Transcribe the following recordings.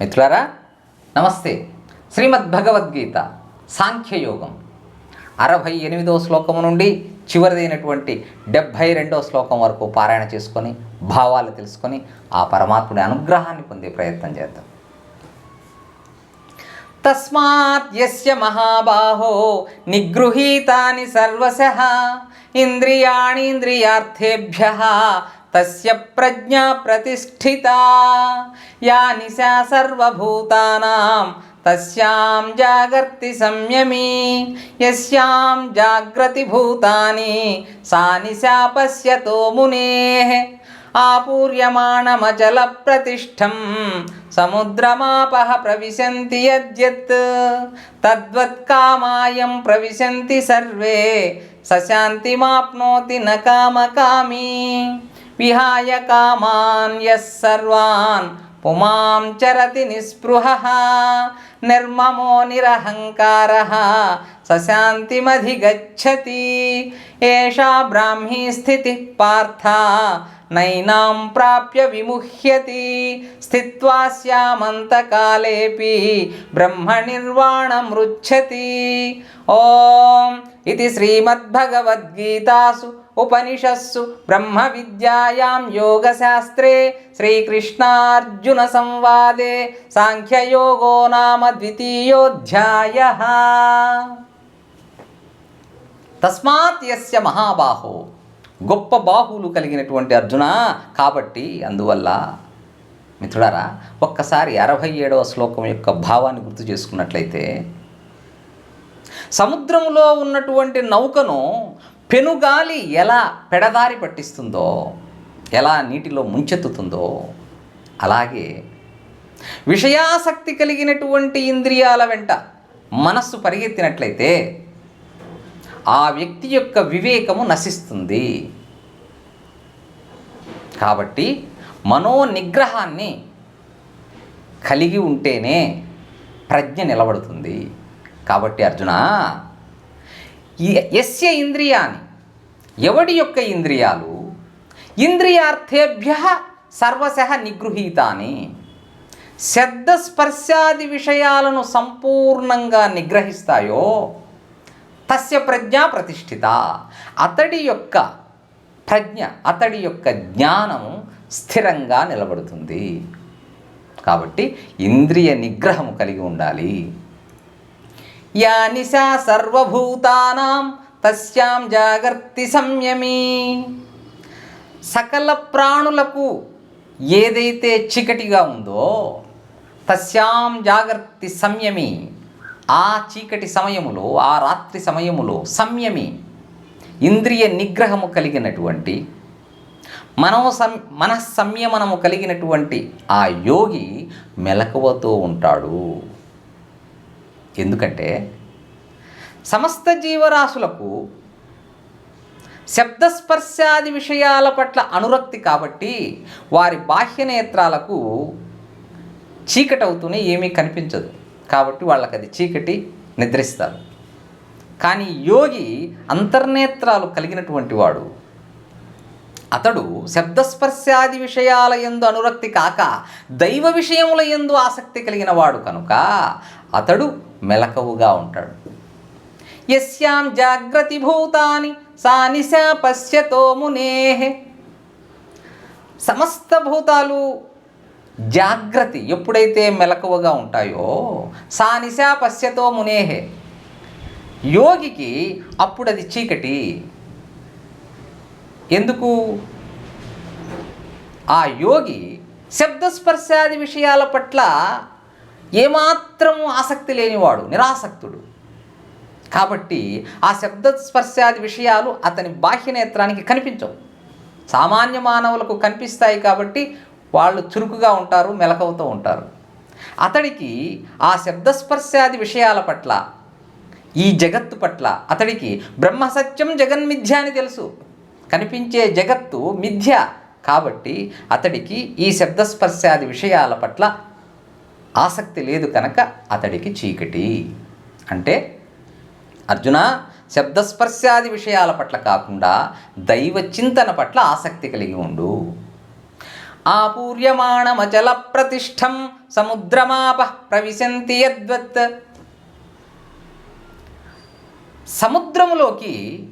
మిత్రులారా నమస్తే. శ్రీమద్ భగవద్గీత సాంఖ్యయోగం. అరవై ఎనిమిదవ శ్లోకము నుండి చివరిదైనటువంటి డెబ్భై రెండవ శ్లోకం వరకు పారాయణ చేసుకొని భావాలు తెలుసుకొని ఆ పరమాత్ముడి అనుగ్రహాన్ని పొందే ప్రయత్నం చేద్దాం. తస్మాత్ యస్య మహాబాహో నిగృహీతాని సర్వశ ఇంద్రియాణీంద్రియార్థేభ్య తస్య ప్రజ్ఞా ప్రతిష్ఠిత యా నిశా సర్వభూతానాం తస్యాం జాగర్తి సంయమీ యస్యాం జాగ్రతి భూతాని సా నిశా పశ్యతో మునేః ఆపూర్యమాణమచల ప్రతిష్టం సముద్రమాపహ ప్రవిశంతి యద్యత్ తద్వత్కామాయం ప్రవిశంతి సర్వే సశాంతిమాప్నోతి న కామకామీ విహాయ కామాన్ యః సర్వాన్ పుమాం చరతి నిస్పృహ నిర్మమో నిరహంకార సశాంతిమధిగచ్చతి ఏషా బ్రాహ్మీ స్థితి పార్థ నైనాం ప్రాప్య విముహ్యతి స్థిత్వా శ్యామంతకాలేపి బ్రహ్మనిర్వాణమృచ్చతి ఓం ఇది ఉపనిషస్సు ఉపనిషత్సు బ్రహ్మ విద్యాయాం యోగశాస్త్రే శ్రీకృష్ణార్జున సంవాదే సాంఖ్యయోగో నామ ద్వితీయోధ్యాయ. తస్మాత్ యస్య మహాబాహో. గొప్ప బాహువులు కలిగినటువంటి అర్జున కాబట్టి అందువల్ల మిత్రుడారా ఒక్కసారి అరవై ఏడవ శ్లోకం యొక్క భావాన్ని గుర్తు చేసుకున్నట్లయితే సముద్రంలో ఉన్నటువంటి నౌకను పెనుగాలి ఎలా పెడదారి పట్టిస్తుందో ఎలా నీటిలో ముంచెత్తుతుందో అలాగే విషయాసక్తి కలిగినటువంటి ఇంద్రియాల వెంట మనస్సు పరిగెత్తినట్లయితే ఆ వ్యక్తి యొక్క వివేకము నశిస్తుంది. కాబట్టి మనో నిగ్రహాన్ని కలిగి ఉంటేనే ప్రజ్ఞ నిలబడుతుంది. కాబట్టి అర్జున ఎస్య ఇంద్రియాని. ఎవడి యొక్క ఇంద్రియాలు? ఇంద్రియార్థేభ్య సర్వశ నిగృహీతాని. శబ్దస్పర్శాది విషయాలను సంపూర్ణంగా నిగ్రహిస్తాయో తస్య ప్రజ్ఞ ప్రతిష్ఠిత. అతడి యొక్క ప్రజ్ఞ అతడి యొక్క జ్ఞానము స్థిరంగా నిలబడుతుంది. కాబట్టి ఇంద్రియ నిగ్రహము కలిగి ఉండాలి. యా నిశా సర్వభూతానాం తస్యాం జాగర్తి సంయమీ. సకల ప్రాణులకు ఏదైతే చీకటిగా ఉందో తస్యాం జాగర్తి సంయమి. ఆ చీకటి సమయములో ఆ రాత్రి సమయములో సంయమి. ఇంద్రియ నిగ్రహము కలిగినటువంటి మనో సం మనస్సంయమనము కలిగినటువంటి ఆ యోగి మెలకువతో ఉంటాడు. ఎందుకంటే సమస్త జీవరాశులకు శబ్దస్పర్శాది విషయాల పట్ల అనురక్తి కాబట్టి వారి బాహ్య నేత్రాలకు చీకటవుతూనే ఏమీ కనిపించదు. కాబట్టి వాళ్ళకి అది చీకటి నిద్రిస్తారు. కానీ యోగి అంతర్నేత్రాలు కలిగినటువంటి వాడు. అతడు శబ్దస్పర్శాది విషయాల ఎందు అనురక్తి కాక దైవ విషయముల ఎందు ఆసక్తి కలిగిన వాడు కనుక అతడు మెలకవుగా ఉంటాడు. యస్యాం జాగ్రతి భూతాని సానిశా పశ్యతో మునేహ సమస్త భూతాలు జాగ్రత్త ఎప్పుడైతే మెలకువగా ఉంటాయో సానిశా పశ్యతో మునేహే యోగికి అప్పుడు అది చీకటి. ఎందుకు? ఆ యోగి శబ్దస్పర్శాది విషయాల పట్ల ఏమాత్రము ఆసక్తి లేనివాడు నిరాసక్తుడు. కాబట్టి ఆ శబ్దస్పర్శాది విషయాలు అతని బాహ్యనేత్రానికి కనిపించవు. సామాన్య మానవులకు కనిపిస్తాయి కాబట్టి వాళ్ళు చురుకుగా ఉంటారు మెలకవుతూ ఉంటారు. అతడికి ఆ శబ్దస్పర్శాది విషయాల పట్ల ఈ జగత్తు పట్ల అతడికి బ్రహ్మసత్యం జగన్మిథ్య అని తెలుసు. కనిపించే జగత్తు మిథ్య కాబట్టి అతడికి ఈ శబ్దస్పర్శాది విషయాల పట్ల ఆసక్తి లేదు కనుక అతడికి చీకటి. అంటే అర్జున శబ్దస్పర్శాది విషయాల పట్ల కాకుండా దైవ చింతన పట్ల ఆసక్తి కలిగి ఉండు. ఆపూర్యమాణమచల ప్రతిష్టం సముద్రమాప ప్రవిశంతి యద్వత్. సముద్రములోకి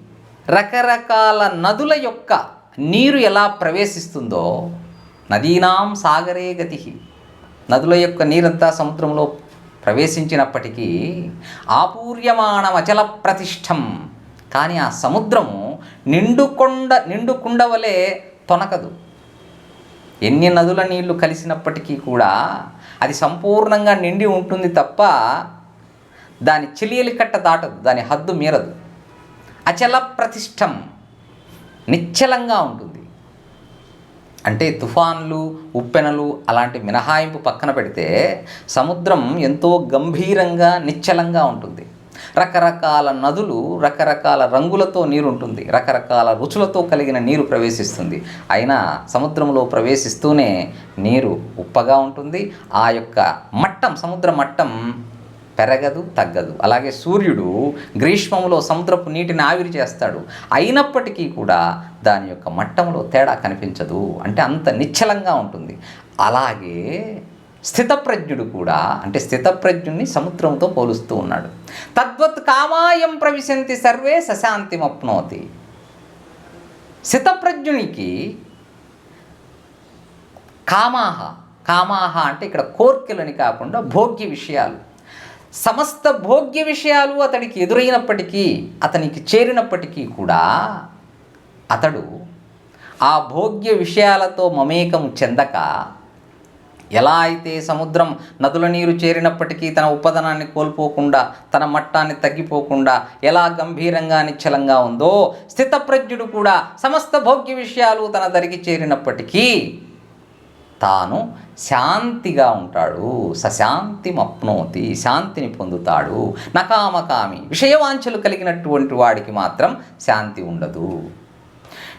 రకరకాల నదుల యొక్క నీరు ఎలా ప్రవేశిస్తుందో నదీనాం సాగరే గతి. నదుల యొక్క నీరంతా సముద్రంలో ప్రవేశించినప్పటికీ ఆపూర్యమాణమచల ప్రతిష్టం. కానీ ఆ సముద్రము నిండుకొండ నిండుకుండ వలె తొనకదు. ఎన్ని నదుల నీళ్ళు కలిసినప్పటికీ కూడా అది సంపూర్ణంగా నిండి ఉంటుంది తప్ప దాని చిలియలి కట్ట దాటదు దాని హద్దు మీరదు. అచల ప్రతిష్టం నిశ్చలంగా ఉంటుంది. అంటే తుఫాన్లు ఉప్పెనలు అలాంటి మినహాయింపు పక్కన పెడితే సముద్రం ఎంతో గంభీరంగా నిశ్చలంగా ఉంటుంది. రకరకాల నదులు రకరకాల రంగులతో నీరు ఉంటుంది రకరకాల రుచులతో కలిగిన నీరు ప్రవేశిస్తుంది. అయినా సముద్రంలో ప్రవేశిస్తూనే నీరు ఉప్పగా ఉంటుంది. ఆ యొక్క మట్టం సముద్ర మట్టం పెరగదు తగ్గదు. అలాగే సూర్యుడు గ్రీష్మంలో సముద్రపు నీటిని ఆవిరి చేస్తాడు. అయినప్పటికీ కూడా దాని యొక్క మట్టంలో తేడా కనిపించదు. అంటే అంత నిశ్చలంగా ఉంటుంది. అలాగే స్థితప్రజ్ఞుడు కూడా అంటే స్థితప్రజ్ఞుని సముద్రంతో పోలుస్తూ ఉన్నాడు. తద్వత్ కామాయం ప్రవిశంతి సర్వే సశాంతిమప్నోతి. స్థితప్రజ్ఞునికి కామాహ కామాహ అంటే ఇక్కడ కోర్కెలని కాకుండా భోగ్య విషయాలు. సమస్త భోగ్య విషయాలు అతడికి ఎదురైనప్పటికీ అతనికి చేరినప్పటికీ కూడా అతడు ఆ భోగ్య విషయాలతో మమేకం చెందక ఎలా అయితే సముద్రం నదుల నీరు చేరినప్పటికీ తన ఉపదనాన్ని కోల్పోకుండా తన మట్టాన్ని తగ్గిపోకుండా ఎలా గంభీరంగా నిశ్చలంగా ఉందో స్థితప్రజ్ఞుడు కూడా సమస్త భోగ్య విషయాలు తన దరికి చేరినప్పటికీ తాను శాంతిగా ఉంటాడు సశాంతిమప్నోతి శాంతిని పొందుతాడు. నకామకామి విషయవాంఛలు కలిగినటువంటి వాడికి మాత్రం శాంతి ఉండదు.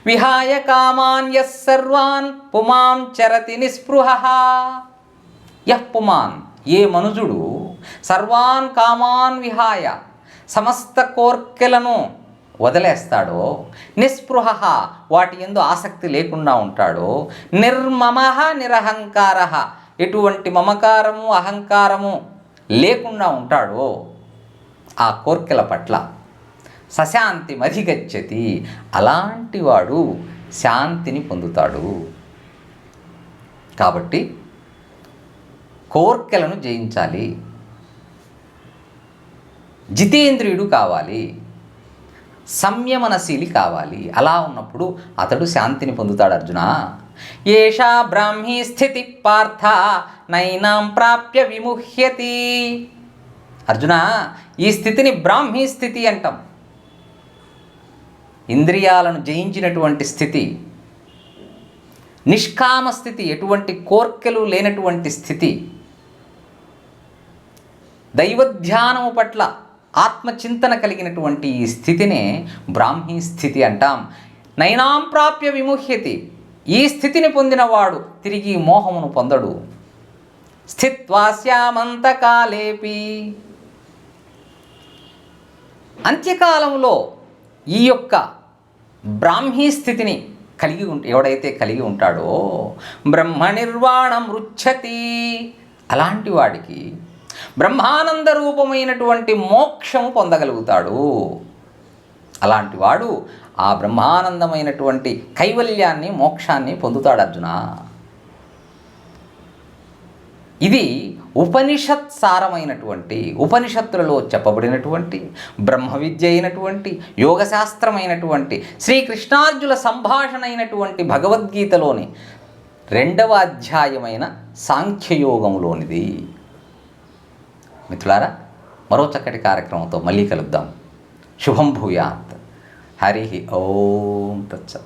విహాయ కామాన్య సర్వాన్ పుమాం చరతి నిస్పృహ. యః పుమాన్ ఏ మనుజుడు సర్వాన్ కామాన్ విహాయ సమస్త కోర్కెలను వదిలేస్తాడో నిస్పృహ వాటి ఎందు ఆసక్తి లేకుండా ఉంటాడో నిర్మమ నిరహంకార ఎటువంటి మమకారము అహంకారము లేకుండా ఉంటాడో ఆ కోర్కెల పట్ల సశాంతి మధిగచ్చతి. అలాంటి వాడు శాంతిని పొందుతాడు. కాబట్టి కోర్కెలను జయించాలి. జితేంద్రియుడు కావాలి. సంయమనశీలి కావాలి. అలా ఉన్నప్పుడు అతడు శాంతిని పొందుతాడు అర్జున? ఏషా బ్రాహ్మీ స్థితి పార్థ నైనాం ప్రాప్య విముహ్యతి. అర్జున ఈ స్థితిని బ్రాహ్మీ స్థితి అంటాం. ఇంద్రియాలను జయించినటువంటి స్థితి నిష్కామ స్థితి ఎటువంటి కోర్కెలు లేనటువంటి స్థితి దైవధ్యానము పట్ల ఆత్మచింతన కలిగినటువంటి ఈ స్థితినే బ్రాహ్మీ స్థితి అంటాం. నైనాం ప్రాప్య విముహ్యతి. ఈ స్థితిని పొందినవాడు తిరిగి మోహమును పొందడు. స్థిత్వాస్యామంతకాలేపి అంత్యకాలంలో ఈ యొక్క బ్రాహ్మీ స్థితిని కలిగి ఉంటే ఎవడైతే కలిగి ఉంటాడో బ్రహ్మ నిర్వాణం రుచ్చతి అలాంటి వాడికి బ్రహ్మానంద రూపమైనటువంటి మోక్షము పొందగలుగుతాడు. అలాంటి వాడు ఆ బ్రహ్మానందమైనటువంటి కైవల్యాన్ని మోక్షాన్ని పొందుతాడు అర్జున. ఇది ఉపనిషత్ సారమైనటువంటి ఉపనిషత్తులలో చెప్పబడినటువంటి బ్రహ్మ విద్య అయినటువంటి యోగశాస్త్రమైనటువంటి శ్రీకృష్ణార్జుల సంభాషణ అయినటువంటి భగవద్గీతలోని రెండవ అధ్యాయమైన సాంఖ్యయోగంలోనిది మిత్రులారా మరో చక్కటి కార్యక్రమంతో మళ్ళీ కలుద్దాం. శుభం భూయాత్. హరి ఓం తచ్చ